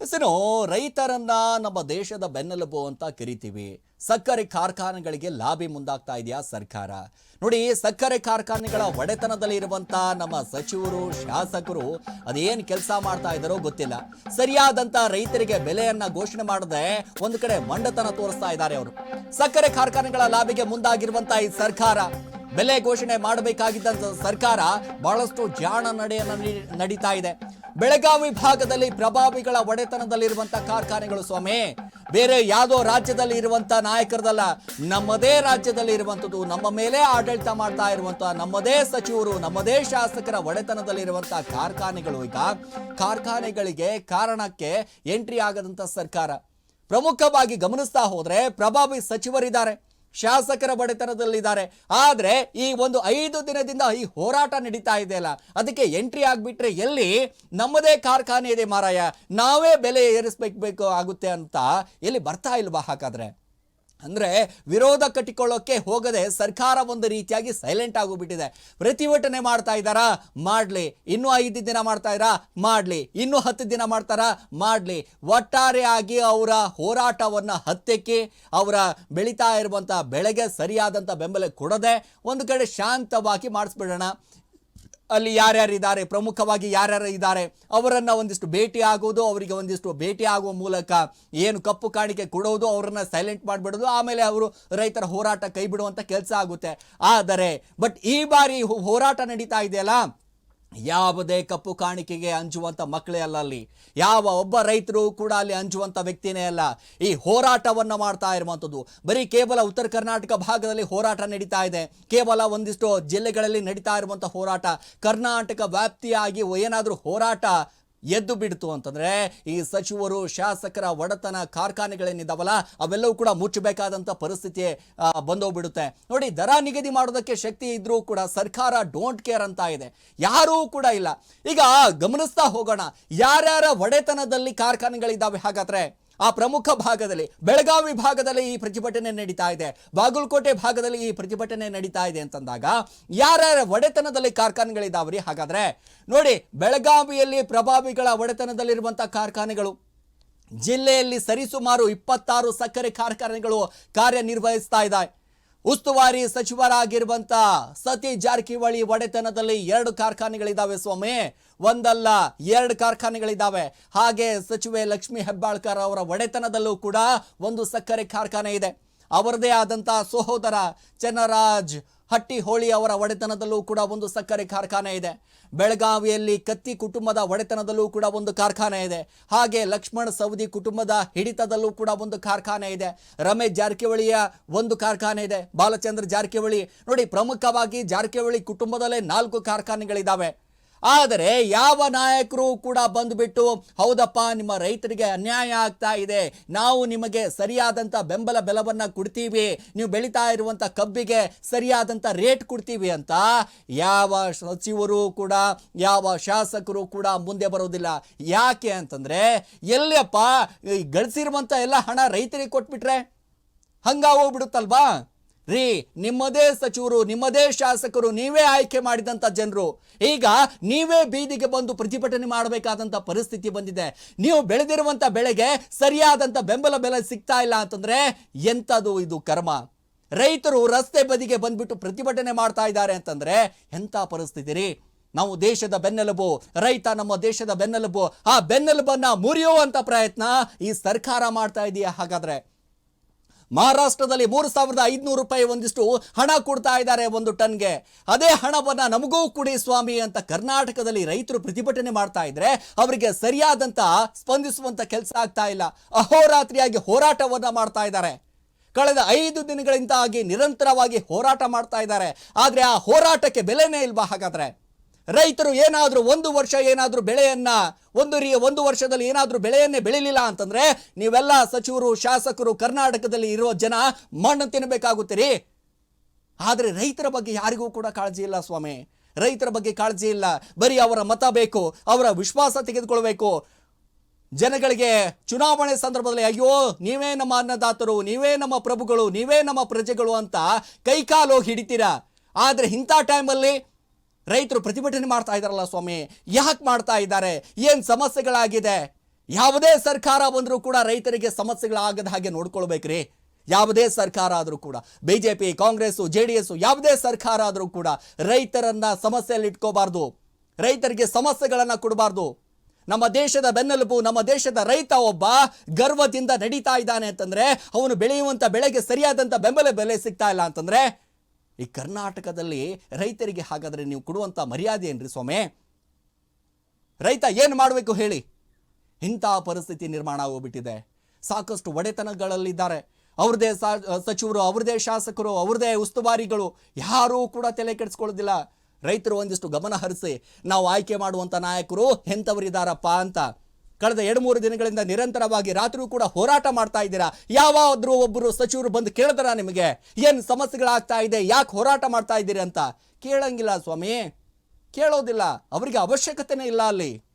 ಹೆಸರು, ರೈತರನ್ನ ನಮ್ಮ ದೇಶದ ಬೆನ್ನೆಲುಬು ಅಂತ ಕರಿತೀವಿ. ಸಕ್ಕರೆ ಕಾರ್ಖಾನೆಗಳಿಗೆ ಲಾಬಿ ಮುಂದಾಗ್ತಾ ಇದೆಯಾ ಸರ್ಕಾರ? ನೋಡಿ, ಸಕ್ಕರೆ ಕಾರ್ಖಾನೆಗಳ ಒಡೆತನದಲ್ಲಿ ಇರುವಂತ ನಮ್ಮ ಸಚಿವರು, ಶಾಸಕರು ಅದೇನು ಕೆಲಸ ಮಾಡ್ತಾ ಇದ್ದಾರೋ ಗೊತ್ತಿಲ್ಲ. ಸರಿಯಾದಂತ ರೈತರಿಗೆ ಬೆಲೆಯನ್ನ ಘೋಷಣೆ ಮಾಡದೆ ಒಂದು ಕಡೆ ಮಂಡತನ ತೋರಿಸ್ತಾ ಇದ್ದಾರೆ ಅವರು. ಸಕ್ಕರೆ ಕಾರ್ಖಾನೆಗಳ ಲಾಬಿಗೆ ಮುಂದಾಗಿರುವಂತ ಈ ಸರ್ಕಾರ, ಬೆಲೆ ಘೋಷಣೆ ಮಾಡಬೇಕಾಗಿದ್ದಂತ ಸರ್ಕಾರ ಬಹಳಷ್ಟು ಜಾಣ ನಡೆಯನ್ನ ನಡೀತಾ ಇದೆ. ಬೆಳಗಾವಿ ಭಾಗದಲ್ಲಿ ಪ್ರಭಾವಿಗಳ ಒಡೆತನದಲ್ಲಿರುವಂತಹ ಕಾರ್ಖಾನೆಗಳು ಸ್ವಾಮಿ. ಬೇರೆ ಯಾವುದೋ ರಾಜ್ಯದಲ್ಲಿ ಇರುವಂತ ನಾಯಕರದಲ್ಲ, ನಮ್ಮದೇ ರಾಜ್ಯದಲ್ಲಿ ಇರುವಂತದ್ದು ನಮ್ಮ ಮೇಲೆ ಆಡಳಿತ ಮಾಡ್ತಾ ಇರುವಂತಹ ನಮ್ಮದೇ ಸಚಿವರು, ನಮ್ಮದೇ ಶಾಸಕರ ಒಡೆತನದಲ್ಲಿರುವಂತ ಕಾರ್ಖಾನೆಗಳು ಈಗ ಕಾರ್ಖಾನೆಗಳಿಗೆ ಕಾರಣಕ್ಕೆ ಎಂಟ್ರಿ ಆಗದಂತ ಸರ್ಕಾರ. ಪ್ರಮುಖವಾಗಿ ಗಮನಿಸ್ತಾ ಹೋದ್ರೆ ಪ್ರಭಾವಿ ಸಚಿವರಿದ್ದಾರೆ. ಶಾಸಕರ ಬಡತನದಲ್ಲಿದ್ದಾರೆ. ಆದರೆ ಈ ಒಂದು ಐದು ದಿನದಿಂದ ಈ ಹೋರಾಟ ನಡೀತಾ ಇದೆ ಅಲ್ಲ. ಅದಕ್ಕೆ ಎಂಟ್ರಿ ಆಗಿಬಿಟ್ರೆ ಎಲ್ಲಿ? ನಮ್ಮದೇ ಕಾರ್ಖಾನೆ ಇದೆ ಮಾರಾಯ. ನಾವೇ ಬೆಲೆ ಏರಿಸ್ಬೇಕು ಆಗುತ್ತೆ ಅಂತ ಎಲ್ಲಿ ಬರ್ತಾ ಇಲ್ವಾ ಹಾಗಾದ್ರೆ? ಅಂದ್ರೆ ವಿರೋಧ ಕಟ್ಟಿಕೊಳ್ಳೋಕೆ ಹೋಗದೆ ಸರ್ಕಾರ ಒಂದು ರೀತಿಯಾಗಿ ಸೈಲೆಂಟ್ ಆಗೋಗ್ಬಿಟ್ಟಿದೆ. ಪ್ರತಿಭಟನೆ ಮಾಡ್ತಾ ಇದ್ದಾರಾ? ಮಾಡಲಿ. ಇನ್ನೂ ಐದು ದಿನ ಮಾಡ್ತಾ ಇದ್ದಾರಾ? ಮಾಡಲಿ. ಇನ್ನೂ ಹತ್ತು ದಿನ ಮಾಡ್ತಾರಾ? ಮಾಡಲಿ. ಒಟ್ಟಾರೆಯಾಗಿ ಅವರ ಹೋರಾಟವನ್ನು ಹತ್ತಕ್ಕೆ ಅವರ ಬೆಳೀತಾ ಇರುವಂಥ ಬೆಳೆಗೆ ಸರಿಯಾದಂಥ ಬೆಂಬಲ ಕೊಡದೆ ಒಂದು ಕಡೆ ಶಾಂತವಾಗಿ ಮಾಡಿಸ್ಬಿಡೋಣ. ಅಲ್ಲಿ ಯಾರ್ಯಾರು ಇದ್ದಾರೆ, ಪ್ರಮುಖವಾಗಿ ಯಾರ್ಯಾರು ಇದ್ದಾರೆ, ಅವರನ್ನು ಒಂದಿಷ್ಟು ಭೇಟಿ ಆಗೋದು, ಅವರಿಗೆ ಒಂದಿಷ್ಟು ಭೇಟಿ ಆಗುವ ಮೂಲಕ ಏನು ಕಪ್ಪು ಕಾಣಿಕೆ ಕೊಡೋದು, ಅವರನ್ನು ಸೈಲೆಂಟ್ ಮಾಡಿಬಿಡೋದು, ಆಮೇಲೆ ಅವರು ರೈತರ ಹೋರಾಟ ಕೈ ಬಿಡುವಂಥ ಕೆಲಸ ಆಗುತ್ತೆ. ಆದರೆ ಬಟ್ ಈ ಬಾರಿ ಹೋರಾಟ ನಡೀತಾ ಇದೆಯಲ್ಲ? ಯಾವುದೇ ಕಪ್ಪು ಕಾಣಿಕೆಗೆ ಅಂಜುವಂತ ಮಕ್ಕಳೇ ಅಲ್ಲ ಅಲ್ಲಿ. ಯಾವ ಒಬ್ಬ ರೈತರು ಕೂಡ ಅಲ್ಲಿ ಅಂಜುವಂತ ವ್ಯಕ್ತಿನೇ ಅಲ್ಲ. ಈ ಹೋರಾಟವನ್ನು ಮಾಡ್ತಾ ಇರುವಂಥದ್ದು ಬರೀ ಕೇವಲ ಉತ್ತರ ಕರ್ನಾಟಕ ಭಾಗದಲ್ಲಿ ಹೋರಾಟ ನಡೀತಾ ಇದೆ. ಕೇವಲ ಒಂದಿಷ್ಟು ಜಿಲ್ಲೆಗಳಲ್ಲಿ ನಡೀತಾ ಇರುವಂಥ ಹೋರಾಟ. ಕರ್ನಾಟಕ ವ್ಯಾಪ್ತಿಯಾಗಿ ಏನಾದರೂ ಹೋರಾಟ ಎದ್ದು ಬಿಡ್ತು ಅಂತಂದ್ರೆ ಈ ಸಚಿವರು, ಶಾಸಕರ ಒಡೆತನ ಕಾರ್ಖಾನೆಗಳೇನಿದ್ದಾವಲ್ಲ ಅವೆಲ್ಲವೂ ಕೂಡ ಮುಚ್ಚಬೇಕಾದಂತ ಪರಿಸ್ಥಿತಿ ಬಂದೋಗ್ಬಿಡುತ್ತೆ. ನೋಡಿ, ದರ ನಿಗದಿ ಮಾಡೋದಕ್ಕೆ ಶಕ್ತಿ ಇದ್ರೂ ಕೂಡ ಸರ್ಕಾರ ಡೋಂಟ್ ಕೇರ್ ಅಂತ ಇದೆ. ಯಾರೂ ಕೂಡ ಇಲ್ಲ. ಈಗ ಗಮನಿಸ್ತಾ ಹೋಗೋಣ, ಯಾರ್ಯಾರ ಒಡೆತನದಲ್ಲಿ ಕಾರ್ಖಾನೆಗಳಿದ್ದಾವೆ ಹಾಗಾದ್ರೆ? ಆ ಪ್ರಮುಖ ಭಾಗದಲ್ಲಿ, ಬೆಳಗಾವಿ ಭಾಗದಲ್ಲಿ ಈ ಪ್ರತಿಭಟನೆ ನಡೀತಾ ಇದೆ. ಬಾಗಲಕೋಟೆ ಭಾಗದಲ್ಲಿ ಈ ಪ್ರತಿಭಟನೆ ನಡೀತಾ ಇದೆ ಅಂತಂದಾಗ ಯಾರ್ಯಾರ ಒಡೆತನದಲ್ಲಿ ಕಾರ್ಖಾನೆಗಳಿದಾವ್ರಿ? ಹಾಗಾದ್ರೆ ನೋಡಿ, ಬೆಳಗಾವಿಯಲ್ಲಿ ಪ್ರಭಾವಿಗಳ ಒಡೆತನದಲ್ಲಿರುವಂತಹ ಕಾರ್ಖಾನೆಗಳು, ಜಿಲ್ಲೆಯಲ್ಲಿ ಸರಿಸುಮಾರು ಇಪ್ಪತ್ತಾರು ಸಕ್ಕರೆ ಕಾರ್ಖಾನೆಗಳು ಕಾರ್ಯನಿರ್ವಹಿಸ್ತಾ ಇದ್ದಾವೆ ಉಸ್ತುವಾರಿ ಸಚಿವರಾಗಿರುವಂತ ಸತಿ ಜಾರಕಿಹೊಳಿ ಒಡೆತನದಲ್ಲಿ ಎರಡು ಕಾರ್ಖಾನೆಗಳಿದ್ದಾವೆ ಸ್ವಾಮಿ. ಒಂದಲ್ಲ ಎರಡು ಕಾರ್ಖಾನೆಗಳಿದ್ದಾವೆ ಹಾಗೆ ಸಚಿವೆ ಲಕ್ಷ್ಮಿ ಹೆಬ್ಬಾಳ್ಕರ್ ಅವರ ಒಡೆತನದಲ್ಲೂ ಕೂಡ ಒಂದು ಸಕ್ಕರೆ ಕಾರ್ಖಾನೆ ಇದೆ. ಅವರದೇ ಆದಂತ ಸಹೋದರ ಚನ್ನರಾಜ್ ಹಟ್ಟಿಹೋಳಿ ಅವರ ಒಡೆತನದಲ್ಲೂ ಕೂಡ ಒಂದು ಸಕ್ಕರೆ ಕಾರ್ಖಾನೆ ಇದೆ. ಬೆಳಗಾವಿಯಲ್ಲಿ ಕತ್ತಿ ಕುಟುಂಬದ ಒಡೆತನದಲ್ಲೂ ಕೂಡ ಒಂದು ಕಾರ್ಖಾನೆ ಇದೆ. ಹಾಗೆ ಲಕ್ಷ್ಮಣ್ ಸವದಿ ಕುಟುಂಬದ ಹಿಡಿತದಲ್ಲೂ ಕೂಡ ಒಂದು ಕಾರ್ಖಾನೆ ಇದೆ. ರಮೇಶ್ ಜಾರಕಿಹೊಳಿಯ ಒಂದು ಕಾರ್ಖಾನೆ ಇದೆ. ಬಾಲಚಂದ್ರ ಜಾರಕಿಹೊಳಿ. ನೋಡಿ ಪ್ರಮುಖವಾಗಿ ಜಾರಕಿಹೊಳಿ ಕುಟುಂಬದಲ್ಲೇ ನಾಲ್ಕು ಕಾರ್ಖಾನೆಗಳಿದ್ದಾವೆ ಆದರೆ ಯಾವ ನಾಯಕರು ಕೂಡ ಬಂದುಬಿಟ್ಟು, ಹೌದಪ್ಪ, ನಿಮ್ಮ ರೈತರಿಗೆ ಅನ್ಯಾಯ ಆಗ್ತಾ ಇದೆ, ನಾವು ನಿಮಗೆ ಸರಿಯಾದಂಥ ಬೆಂಬಲ ಬೆಲವನ್ನು ಕೊಡ್ತೀವಿ, ನೀವು ಬೆಳೀತಾ ಇರುವಂಥ ಕಬ್ಬಿಗೆ ಸರಿಯಾದಂಥ ರೇಟ್ ಕೊಡ್ತೀವಿ ಅಂತ ಯಾವ ಸಚಿವರು ಕೂಡ, ಯಾವ ಶಾಸಕರು ಕೂಡ ಮುಂದೆ ಬರೋದಿಲ್ಲ. ಯಾಕೆ ಅಂತಂದರೆ ಎಲ್ಲಪ್ಪ ಗಳಿಸಿರುವಂಥ ಎಲ್ಲ ಹಣ ರೈತರಿಗೆ ಕೊಟ್ಬಿಟ್ರೆ, ಹಂಗ ಹೋಗ್ಬಿಡುತ್ತಲ್ವಾ? ರೀ, ನಿಮ್ಮದೇ ಸಚಿವರು, ನಿಮ್ಮದೇ ಶಾಸಕರು, ನೀವೇ ಆಯ್ಕೆ ಮಾಡಿದಂಥ ಜನರು. ಈಗ ನೀವೇ ಬೀದಿಗೆ ಬಂದು ಪ್ರತಿಭಟನೆ ಮಾಡಬೇಕಾದಂಥ ಪರಿಸ್ಥಿತಿ ಬಂದಿದೆ. ನೀವು ಬೆಳೆದಿರುವಂಥ ಬೆಳೆಗೆ ಸರಿಯಾದಂಥ ಬೆಂಬಲ ಬೆಲೆ ಸಿಗ್ತಾ ಇಲ್ಲ ಅಂತಂದ್ರೆ ಎಂಥದು ಇದು ಕರ್ಮ? ರೈತರು ರಸ್ತೆ ಬದಿಗೆ ಬಂದ್ಬಿಟ್ಟು ಪ್ರತಿಭಟನೆ ಮಾಡ್ತಾ ಇದ್ದಾರೆ ಅಂತಂದ್ರೆ ಎಂಥ ಪರಿಸ್ಥಿತಿ ರೀ? ನಾವು ದೇಶದ ಬೆನ್ನೆಲುಬು, ರೈತ ನಮ್ಮ ದೇಶದ ಬೆನ್ನೆಲುಬು, ಆ ಬೆನ್ನೆಲುಬನ್ನ ಮುರಿಯುವಂಥ ಪ್ರಯತ್ನ ಈ ಸರ್ಕಾರ ಮಾಡ್ತಾ ಇದೆಯಾ ಹಾಗಾದ್ರೆ? ಮಹಾರಾಷ್ಟ್ರದಲ್ಲಿ ಮೂರು ಸಾವಿರದ ಐದುನೂರು ರೂಪಾಯಿ ಒಂದಿಷ್ಟು ಹಣ ಕೊಡ್ತಾ ಇದ್ದಾರೆ ಒಂದು ಟನ್ಗೆ. ಅದೇ ಹಣವನ್ನು ನಮಗೂ ಕೊಡಿ ಸ್ವಾಮಿ ಅಂತ ಕರ್ನಾಟಕದಲ್ಲಿ ರೈತರು ಪ್ರತಿಭಟನೆ ಮಾಡ್ತಾ ಇದ್ರೆ ಅವರಿಗೆ ಸರಿಯಾದಂತ ಸ್ಪಂದಿಸುವಂತ ಕೆಲಸ ಆಗ್ತಾ ಇಲ್ಲ. ಅಹೋರಾತ್ರಿಯಾಗಿ ಹೋರಾಟವನ್ನ ಮಾಡ್ತಾ ಇದ್ದಾರೆ. ಕಳೆದ ಐದು ದಿನಗಳಿಂದ ಆಗಿ ನಿರಂತರವಾಗಿ ಹೋರಾಟ ಮಾಡ್ತಾ ಇದ್ದಾರೆ. ಆದರೆ ಆ ಹೋರಾಟಕ್ಕೆ ಬೆಲೆನೇ ಇಲ್ವಾ ಹಾಗಾದ್ರೆ? ರೈತರು ಏನಾದರೂ ಒಂದು ವರ್ಷ ಏನಾದರೂ ಬೆಳೆಯನ್ನು, ಒಂದು ರೀ, ಒಂದು ವರ್ಷದಲ್ಲಿ ಏನಾದರೂ ಬೆಳೆಯನ್ನೇ ಬೆಳಿಲಿಲ್ಲ ಅಂತಂದರೆ ನೀವೆಲ್ಲ ಸಚಿವರು, ಶಾಸಕರು ಕರ್ನಾಟಕದಲ್ಲಿ ಇರುವ ಜನ ಮಣ್ಣು ತಿನ್ನಬೇಕಾಗುತ್ತೆ ರೀ ಆದರೆ ರೈತರ ಬಗ್ಗೆ ಯಾರಿಗೂ ಕೂಡ ಕಾಳಜಿ ಇಲ್ಲ ಸ್ವಾಮಿ. ರೈತರ ಬಗ್ಗೆ ಕಾಳಜಿ ಇಲ್ಲ. ಬರೀ ಅವರ ಮತ ಬೇಕು, ಅವರ ವಿಶ್ವಾಸ ತೆಗೆದುಕೊಳ್ಬೇಕು. ಜನಗಳಿಗೆ ಚುನಾವಣೆ ಸಂದರ್ಭದಲ್ಲಿ ಅಯ್ಯೋ, ನೀವೇ ನಮ್ಮ ಅನ್ನದಾತರು, ನೀವೇ ನಮ್ಮ ಪ್ರಭುಗಳು, ನೀವೇ ನಮ್ಮ ಪ್ರಜೆಗಳು ಅಂತ ಕೈಕಾಲು ಹಿಡಿತೀರಾ. ಆದರೆ ಇಂಥ ಟೈಮಲ್ಲಿ ರೈತರು ಪ್ರತಿಭಟನೆ ಮಾಡ್ತಾ ಇದ್ದಾರಲ್ಲ ಸ್ವಾಮಿ, ಯಾಕೆ ಮಾಡ್ತಾ ಇದ್ದಾರೆ, ಏನು ಸಮಸ್ಯೆಗಳಾಗಿದೆ? ಯಾವುದೇ ಸರ್ಕಾರ ಬಂದರೂ ಕೂಡ ರೈತರಿಗೆ ಸಮಸ್ಯೆಗಳಾಗದ ಹಾಗೆ ನೋಡ್ಕೊಳ್ಬೇಕ್ರಿ. ಯಾವುದೇ ಸರ್ಕಾರ ಆದರೂ ಕೂಡ B J P Congress J D S ಯಾವುದೇ ಸರ್ಕಾರ ಆದರೂ ಕೂಡ ರೈತರನ್ನು ಸಮಸ್ಯೆಯಲ್ಲಿ ಇಟ್ಕೋಬಾರ್ದು. ರೈತರಿಗೆ ಸಮಸ್ಯೆಗಳನ್ನು ಕೊಡಬಾರ್ದು. ನಮ್ಮ ದೇಶದ ಬೆನ್ನೆಲುಬು, ನಮ್ಮ ದೇಶದ ರೈತ ಒಬ್ಬ ಗರ್ವದಿಂದ ನಡೀತಾ ಇದ್ದಾನೆ ಅಂತಂದರೆ, ಅವನು ಬೆಳೆಯುವಂಥ ಬೆಳೆಗೆ ಸರಿಯಾದಂಥ ಬೆಂಬಲ ಬೆಲೆ ಸಿಗ್ತಾ ಇಲ್ಲ ಅಂತಂದ್ರೆ ಈ ಕರ್ನಾಟಕದಲ್ಲಿ ರೈತರಿಗೆ ಹಾಗಾದರೆ ನೀವು ಕೊಡುವಂಥ ಮರ್ಯಾದೆ ಏನ್ರಿ ಸ್ವಾಮಿ? ರೈತ ಏನು ಮಾಡಬೇಕು ಹೇಳಿ? ಇಂಥ ಪರಿಸ್ಥಿತಿ ನಿರ್ಮಾಣ ಆಗೋಗ್ಬಿಟ್ಟಿದೆ ಸಾಕಷ್ಟು ಒಡೆತನಗಳಲ್ಲಿದ್ದಾರೆ. ಅವ್ರದೇ ಸಚಿವರು, ಅವ್ರದೇ ಶಾಸಕರು, ಅವ್ರದೇ ಉಸ್ತುವಾರಿಗಳು ಯಾರೂ ಕೂಡ ತಲೆ ಕೆಡಿಸ್ಕೊಳ್ಳೋದಿಲ್ಲ. ರೈತರು ಒಂದಿಷ್ಟು ಗಮನ ಹರಿಸಿ, ನಾವು ಆಯ್ಕೆ ಮಾಡುವಂಥ ನಾಯಕರು ಎಂಥವರಿದ್ದಾರಪ್ಪ ಅಂತ ಕಳೆದ ಎರಡು ಮೂರು ದಿನಗಳಿಂದ ನಿರಂತರವಾಗಿ ರಾತ್ರಿ ಕೂಡ ಹೋರಾಟ ಮಾಡ್ತಾ ಇದ್ದೀರಾ? ಯಾವಾದ್ರೂ ಒಬ್ಬರು ಸಚಿವರು ಬಂದು ಕೇಳಿದ್ರ ನಿಮಗೆ? ಏನು ಸಮಸ್ಯೆಗಳಾಗ್ತಾ ಇದೆ? ಯಾಕೆ ಹೋರಾಟ ಮಾಡ್ತಾ ಇದ್ದೀರಿ ಅಂತ? ಕೇಳಂಗಿಲ್ಲ ಸ್ವಾಮಿ. ಕೇಳೋದಿಲ್ಲ. ಅವರಿಗೆ ಅವಶ್ಯಕತೆನೇ ಇಲ್ಲ ಅಲ್ಲಿ.